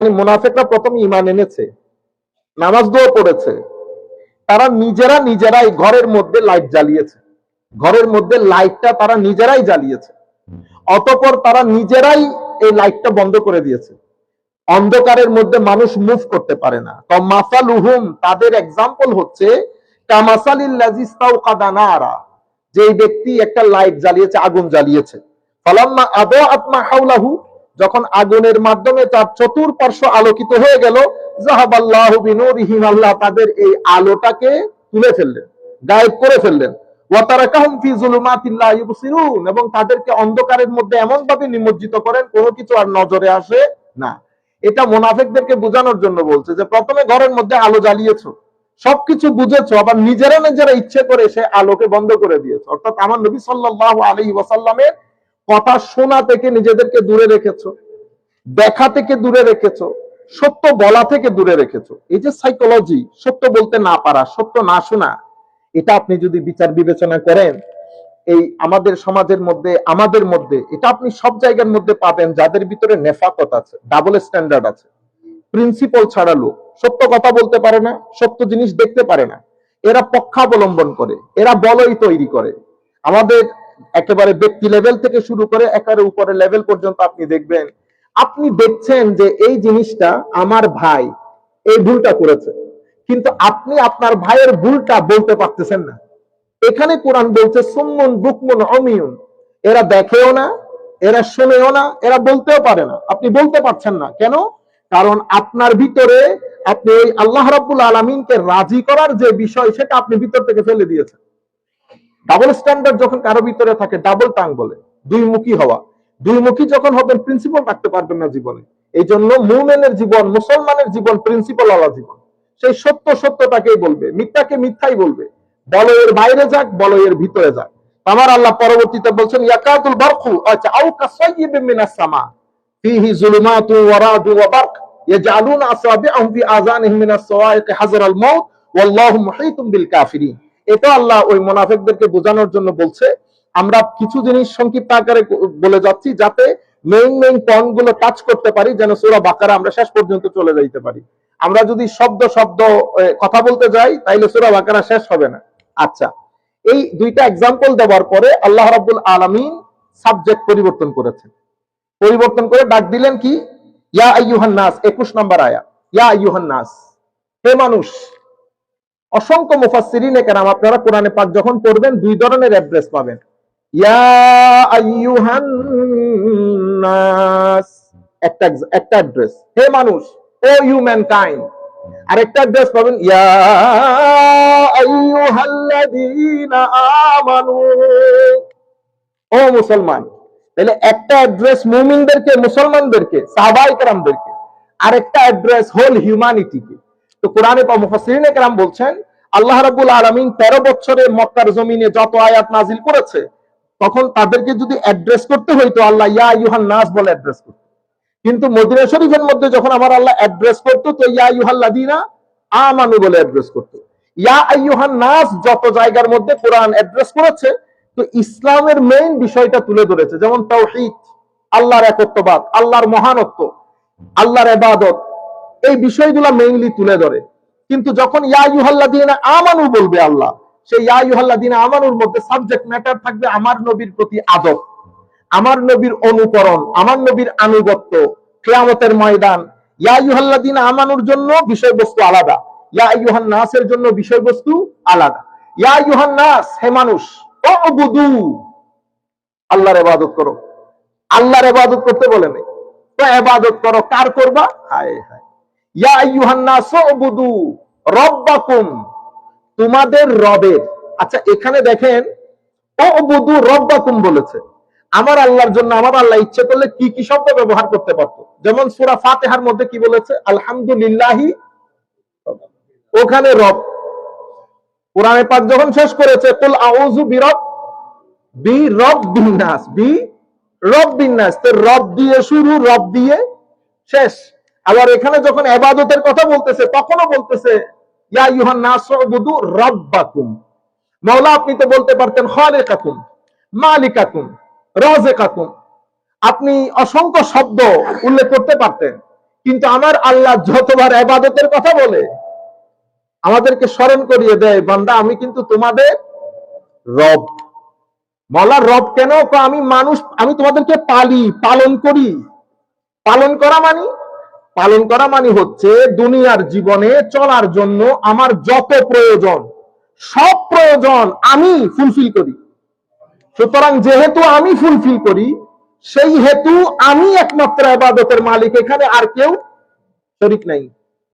মুনাফেকরা প্রথম ইমান এনেছে, নামাজ দোয়া পড়েছে, তারা নিজেরা নিজেরাই ঘরের মধ্যে লাইট জ্বালিয়েছে। ঘরের মধ্যে লাইটটা তারা নিজেরাই জ্বালিয়েছে। অতপর তারা নিজেরাই এই লাইটটা বন্ধ করে দিয়েছে। অন্ধকারের মধ্যে মানুষ মুভ করতে পারে না। তো মাসালুহুম, তাদের এক্সাম্পল হচ্ছে যে ব্যক্তি একটা লাইট জ্বালিয়েছে, আগুন জ্বালিয়েছে। ফলাম্মা আদো আত্মা হাউলাহু যখন আগুনের মাধ্যমে তার চতুর্পার্শ্ব আলোকিত হয়ে গেল জাহাবাল্লাহু বিনুরিহিম, আল্লাহ তাদের এই আলোটাকে তুলে ফেললেন, গায়েব করে ফেললেন। এবং তাদেরকে অন্ধকারের মধ্যে এমন ভাবে নিমজ্জিত করেন, কোনো কিছু আর নজরে আসে না। এটা মুনাফিকদেরকে বোঝানোর জন্য বলছে যে, প্রথমে ঘরের মধ্যে আলো জ্বালিয়েছো, সবকিছু বুঝেছ, আবার নিজেরা নিজেরা ইচ্ছে করে সে আলোকে বন্ধ করে দিয়েছ। অর্থাৎ আমার নবী সাল্লাল্লাহু আলাইহি ওয়াসাল্লামের কথা শোনা থেকে নিজেদেরকে দূরে রেখেছ, দেখা থেকে দূরে রেখেছ, সত্য বলা থেকে দূরে রেখেছ। এই যে সাইকোলজি সত্য বলতে না পারা, সত্য না শোনা, এটা আপনি যদি বিচার বিবেচনা করেন, এই আমাদের সমাজের মধ্যে, আমাদের মধ্যে, এটা আপনি সব জায়গার মধ্যে পাবেন যাদের ভিতরে নেফাকত আছে ডাবল স্ট্যান্ডার্ড আছে। প্রিন্সিপাল ছাড়া লোক, সত্য কথা বলতে পারে না, সত্য জিনিস দেখতে পারে না। এরা পক্ষাবলম্বন করে, এরা বলই তৈরি করে। আমাদের একেবারে ব্যক্তি লেভেল থেকে শুরু করে একেবারে উপরে লেভেল পর্যন্ত আপনি দেখবেন। আপনি দেখছেন যে এই জিনিসটা আমার ভাই, এই ভুলটা করেছে। কিন্তু আপনি আপনার ভাইয়ের ভুলটা বলতে পারতেছেন না। এখানে কোরআন বলছে, সুম্মুন বুকমুন অমিউন এরা দেখেও না, এরা শুনেও না, এরা বলতেও পারে না। আপনি বলতে পারছেন না। কেন? কারণ আপনার ভিতরে আপনি ওই আল্লাহ রাব্বুল আলমিনকে রাজি করার যে বিষয়, সেটা আপনি ভিতর থেকে ফেলে দিয়েছেন। ডাবল স্ট্যান্ডার্ড যখন কারও ভিতরে থাকে ডাবল টাং বলে, দুই মুখী হওয়া। দুই মুখী যখন হবেন প্রিন্সিপাল রাখতে পারবেন না জীবনে। এই জন্য মুমেনের জীবন, মুসলমানের জীবন প্রিন্সিপাল আলা জীবন। সেই সত্য সত্যটাকেই বলবে, মিথ্যাকে মিথ্যাই বলবে। বলো এর বাইরে যাক, বলো এর ভিতরে যাক। আমার আল্লাহ পরবর্তীতে বলছেন, ইয়াকাতুল বারকু আচ্ছা আউ কাসাইয়িবিন মিনাস সামা। ফিহি যুলুমাতু ওয়া রাদু ওয়া বারক, ইয়াজআলুনা আসাবিআহুম ফি আযানিহিম মিনাস সাওয়াইক হাযরাল মাউত, ওয়াল্লাহু মুহীতুম বিল কাফিরিন। এটা আল্লাহ ওই মুনাফিকদেরকে বোঝানোর জন্য বলছে। আমরা কিছু জিনিস সংক্ষিপ্ত আকারে বলে যাচ্ছি যাতে মেইন মেইন পয়েন্টগুলো টাচ করতে পারি, যেন সূরা বাকারা আমরা শেষ পর্যন্ত চলে যাইতে পারি। আমরা যদি শব্দ শব্দ কথা বলতে যাই, তাইলে সূরা বাকারা শেষ হবে না। আচ্ছা এই দুইটা এক্সাম্পল দেওয়ার পরে আল্লাহ রাব্বুল আলামিন সাবজেক্ট পরিবর্তন করেছেন। পরিবর্তন করে ডাক দিলেন কি? ইয়া আইয়ুহান নাস 21 নম্বর আয়া। ইয়া আইয়ুহান নাস। হে মানুষ অসংখ্য মুফাসসিরিনে কেরাম আপনারা কোরআনে পাক যখন পড়বেন, দুই ধরনের অ্যাড্রেস পাবেন। ইয়া আইয়ুহান নাস। একটা একটা অ্যাড্রেস হে মানুষ, ও হিউম্যান কাইন্ড আরেকটা অ্যাড্রেস পাবেন, ইয়া আমানু। ও মুসলমান, তাহলে একটা অ্যাড্রেস মুমিনদেরকে, মুসলমানদেরকে সাহাবাই কেরামদেরকে। আরেকটা অ্যাড্রেস হোল হিউম্যানিটিকে তো কোরআনে বা মুফাসসিরিনে কেরাম বলছেন, আল্লাহ রাব্বুল আলামিন 13 বছরে মক্কার জমিনে যত আয়াত নাজিল করেছে, তখন তাদেরকে যদি অ্যাড্রেস করতে হইতো আল্লাহ ইয়া আইয়ুহান নাস বলে অ্যাড্রেস করতো। কিন্তু মদিনা শরীফের মধ্যে যখন আমার আল্লাহ অ্যাড্রেস করতো, তো ইয়া আইয়ুহাল্লাযীনা আমানু বলে অ্যাড্রেস করতো। ইয়া আইয়ুহান নাস যত জায়গার মধ্যে কোরআন অ্যাড্রেস করেছে, তো ইসলামের মেইন বিষয়টা তুলে ধরেছে। যেমন তাওহীদ, আল্লাহর একত্ববাদ, আল্লাহর মহানত্ব, আল্লাহর ইবাদত এই বিষয়গুলো মেইনলি তুলে ধরে। কিন্তু যখন ইয়া ইউহাল্লাদিনা আমানু বলবে আল্লাহ, সেই ইয়া ইউহাল্লাদিনা আমানুর মধ্যে সাবজেক্ট ম্যাটার থাকবে আমার নবীর প্রতি আদব, আমার নবীর অনুকরণ, আমার নবীর আনুগত্য, কেয়ামতের ময়দান। ইয়া ইউহাল্লাদিনা আমানুর জন্য বিষয়বস্তু আলাদা, ইয়া ইউহান নাসের জন্য বিষয়বস্তু আলাদা। ইয়া ইউহান নাস, হে মানুষ ও বুদু আল্লাহর ইবাদত করো। আল্লাহর ইবাদত করতে বলে নেই। তো ইবাদত করো, কার করবা? হায় হায়। তোমাদের রবের। আচ্ছা এখানে দেখেন ও উবুদু রব্বাকুম বলেছে। আমার আল্লাহর জন্য আমার আল্লাহ ইচ্ছে করলে কি কি শব্দ ব্যবহার করতে পারতো? যেমন সূরা ফাতিহার মধ্যে কি বলেছে? আলহামদুলিল্লাহি, ওখানে রব। কোরআনে পাক যখন শেষ করেছে, কুল আউযু বিরব, বি রব বিন্যাস বি রব বিন্যাস তো রব দিয়ে শুরু, রব দিয়ে শেষ। আবার এখানে যখন এবাদতের কথা বলতেছে, তখনও বলতেছে, ইয়া ইউহান নাসুবুদু রাব্বাকুম। মাওলা, আপনি তো বলতে পারতেন, খালিকাকুম, মালিকাকুম রাজিকাকুম আপনি অসংখ্য শব্দ উল্লেখ করতে পারতেন, কিন্তু আমার আল্লাহ যতবার এবাদতের কথা বলে, আমাদেরকে স্মরণ করিয়ে দেয়, বান্দা, আমি কিন্তু তোমাদের রব। বলার রব কেন? আমি মানুষ, আমি তোমাদেরকে পালি, পালন করি। পালন করা মানে? পালন করা মানে হচ্ছে দুনিয়ার জীবনে চলার জন্য আমার যত প্রয়োজন, সব প্রয়োজন আমি ফুলফিল করি। সুতরাং যেহেতু আমি ফুলফিল করি, সেই হেতু আমি একমাত্র আবাদতের মালিক এখানে আর কেউ শরিক নাই।